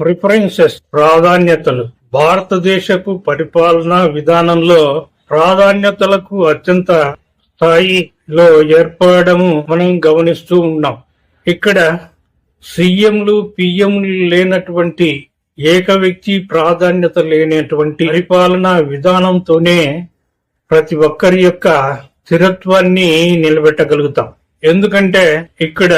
Preferences ప్రాధాన్యతలు. భారతదేశపు పరిపాలనా విధానంలో ప్రాధాన్యతలకు అత్యంత స్థాయిలో ఏర్పడము మనం గమనిస్తూ ఉన్నాం. ఇక్కడ సీఎంలు పిఎంలు లేనటువంటి ఏక వ్యక్తి ప్రాధాన్యత లేనటువంటి పరిపాలనా విధానంతోనే ప్రతి ఒక్కరి యొక్క స్థిరత్వాన్ని నిలబెట్టగలుగుతాం. ఎందుకంటే ఇక్కడ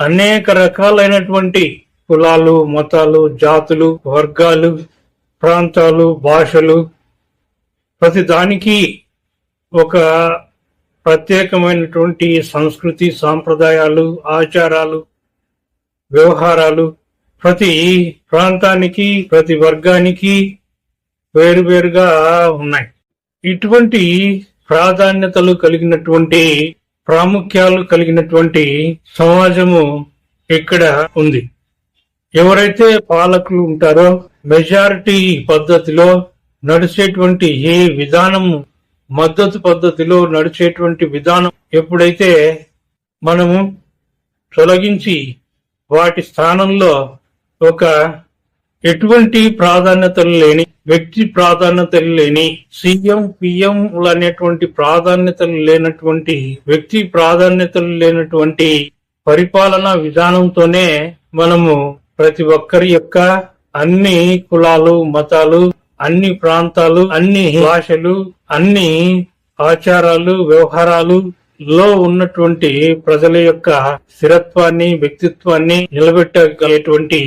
అనేక రకాలైనటువంటి కులాలు మతాలు జాతులు వర్గాలు ప్రాంతాలు భాషలు. ప్రతి దానికి ఒక ప్రత్యేకమైనటువంటి సంస్కృతి సాంప్రదాయాలు ఆచారాలు వ్యవహారాలు. ప్రతి ప్రాంతానికి ప్రతి వర్గానికి వేరువేరుగా ఉన్నాయి. ఇటువంటి ప్రాధాన్యతలు కలిగినటువంటి ప్రాముఖ్యాలు కలిగినటువంటి సమాజము ఇక్కడ ఉంది. ఎవరైతే పాలకులు ఉంటారో మెజారిటీ పద్ధతిలో నడిచేటువంటి ఏ విధానం మద్దతు పద్ధతిలో నడిచేటువంటి విధానం ఎప్పుడైతే మనము తొలగించి వాటి స్థానంలో ఒక ఎటువంటి ప్రాధాన్యతలు లేని వ్యక్తి ప్రాధాన్యతలు లేని సీఎం పిఎంలు అనేటువంటి ప్రాధాన్యతలు లేనటువంటి వ్యక్తి ప్రాధాన్యతలు లేనటువంటి పరిపాలనా విధానంతోనే మనము ప్రతి ఒక్కరి యొక్క అన్ని కులాలు మతాలు అన్ని ప్రాంతాలు అన్ని భాషలు అన్ని ఆచారాలు వ్యవహారాలు లో ఉన్నటువంటి ప్రజల యొక్క స్థిరత్వాన్ని వ్యక్తిత్వాన్ని నిలబెట్టగలేటువంటి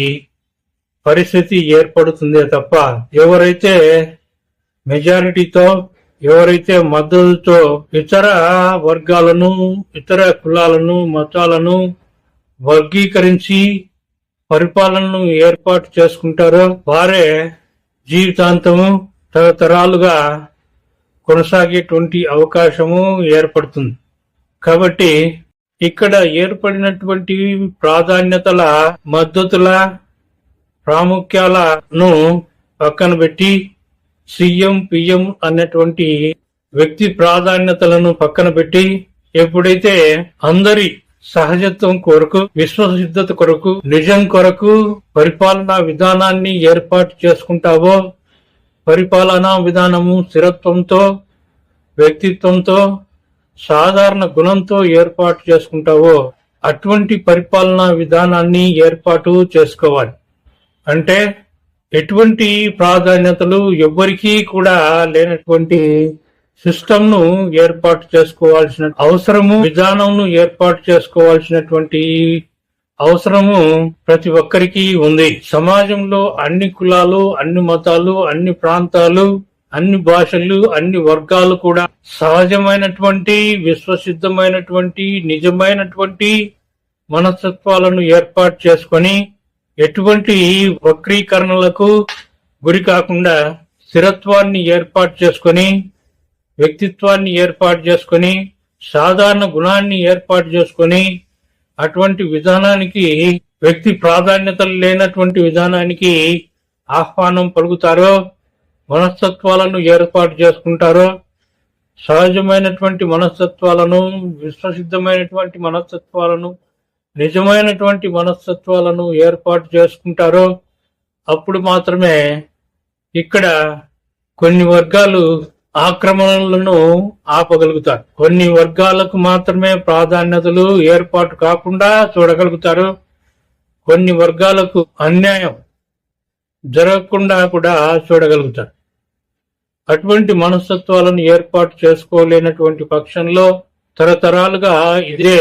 పరిస్థితి ఏర్పడుతుందే తప్ప ఎవరైతే మెజారిటీతో ఎవరైతే మద్దతుతో ఇతర వర్గాలను ఇతర కులాలను మతాలను వర్గీకరించి పరిపాలనను ఏర్పాటు చేసుకుంటారో వారే జీవితాంతము తరతరాలుగా కొనసాగేటువంటి అవకాశము ఏర్పడుతుంది. కాబట్టి ఇక్కడ ఏర్పడినటువంటి ప్రాధాన్యతల మద్దతుల ప్రాముఖ్యాలను పక్కన పెట్టి సీఎం పిఎం అనేటువంటి వ్యక్తి ప్రాధాన్యతలను పక్కన పెట్టి ఎప్పుడైతే అందరి సహజత్వం కొరకు విశ్వసిద్ధత కొరకు నిజం కొరకు పరిపాలనా విధానాన్ని ఏర్పాటు చేసుకుంటావో పరిపాలనా విధానము స్థిరత్వంతో వ్యక్తిత్వంతో సాధారణ గుణంతో ఏర్పాటు చేసుకుంటావో అటువంటి పరిపాలనా విధానాన్ని ఏర్పాటు చేసుకోవాలి. అంటే ఎటువంటి ప్రాధాన్యతలు ఎవ్వరికీ కూడా లేనటువంటి సిస్టమ్ను ఏర్పాటు చేసుకోవాల్సిన అవసరము విధానంను ఏర్పాటు చేసుకోవాల్సినటువంటి అవసరము ప్రతి ఒక్కరికి ఉంది. సమాజంలో అన్ని కులాలు అన్ని మతాలు అన్ని ప్రాంతాలు అన్ని భాషలు అన్ని వర్గాలు కూడా సహజమైనటువంటి విశ్వసిద్ధమైనటువంటి నిజమైనటువంటి మనస్తత్వాలను ఏర్పాటు చేసుకొని ఎటువంటి వక్రీకరణలకు గురి కాకుండా స్థిరత్వాన్ని ఏర్పాటు చేసుకొని వ్యక్తిత్వాన్ని ఏర్పాటు చేసుకొని సాధారణ గుణాన్ని ఏర్పాటు చేసుకొని అటువంటి విధానానికి వ్యక్తి ప్రాధాన్యతలు లేనటువంటి విధానానికి ఆహ్వానం పలుకుతారో మనస్తత్వాలను ఏర్పాటు చేసుకుంటారో సహజమైనటువంటి మనస్తత్వాలను విశ్వసిద్ధమైనటువంటి మనస్తత్వాలను నిజమైనటువంటి మనస్తత్వాలను ఏర్పాటు చేసుకుంటారో అప్పుడు మాత్రమే ఇక్కడ కొన్ని వర్గాలు ఆక్రమణలను ఆపగలుగుతారు. కొన్ని వర్గాలకు మాత్రమే ప్రాధాన్యతలు ఏర్పాటు కాకుండా చూడగలుగుతారు. కొన్ని వర్గాలకు అన్యాయం జరగకుండా కూడా చూడగలుగుతారు. అటువంటి మనస్తత్వాలను ఏర్పాటు చేసుకోలేనటువంటి పక్షంలో తరతరాలుగా ఇదే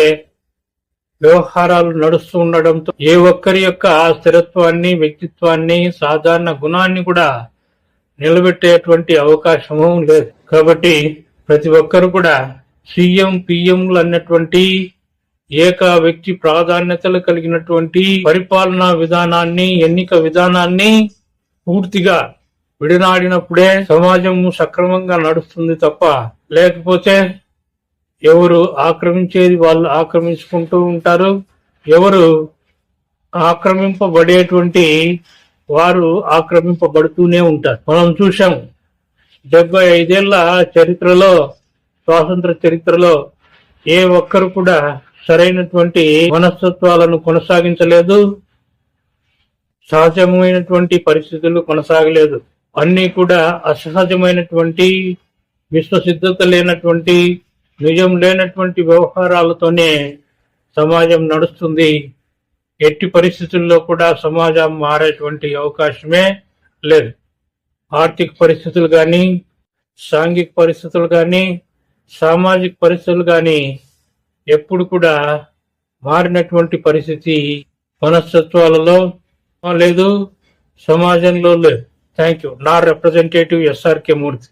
వ్యవహారాలు నడుస్తూ ఉండడంతో ఏ ఒక్కరి యొక్క స్థిరత్వాన్ని వ్యక్తిత్వాన్ని సాధారణ గుణాన్ని కూడా నిలబెట్టేటువంటి అవకాశము లేదు. కాబట్టి ప్రతి ఒక్కరు కూడా సీఎం పిఎంలు అన్నటువంటి ఏక వ్యక్తి ప్రాధాన్యతలు కలిగినటువంటి పరిపాలనా విధానాన్ని ఎన్నిక విధానాన్ని పూర్తిగా విడనాడినప్పుడే సమాజం సక్రమంగా నడుస్తుంది తప్ప లేకపోతే ఎవరు ఆక్రమించేది వాళ్ళు ఆక్రమించుకుంటూ ఉంటారు. ఎవరు ఆక్రమింపబడేటువంటి వారు ఆక్రమింపబడుతూనే ఉంటారు. మనం చూసాం డెబ్బై ఐదేళ్ళ చరిత్రలో స్వాతంత్ర చరిత్రలో ఏ ఒక్కరు కూడా సరైనటువంటి మనస్తత్వాలను కొనసాగించలేదు సహజమైనటువంటి పరిస్థితులు కొనసాగలేదు. అన్నీ కూడా అసహజమైనటువంటి విశ్వసిద్ధత లేనటువంటి నిజం లేనటువంటి వ్యవహారాలతోనే సమాజం నడుస్తుంది. ఎట్టి పరిస్థితుల్లో కూడా సమాజం మారేటువంటి అవకాశమే లేదు. ఆర్థిక పరిస్థితులు కానీ సాంఘిక పరిస్థితులు కానీ సామాజిక పరిస్థితులు కానీ ఎప్పుడు కూడా మారినటువంటి పరిస్థితి మనస్తత్వాలలో లేదు సమాజంలో లేదు. థ్యాంక్ యూ నా రిప్రజెంటేటివ్ ఎస్ఆర్కే మూర్తి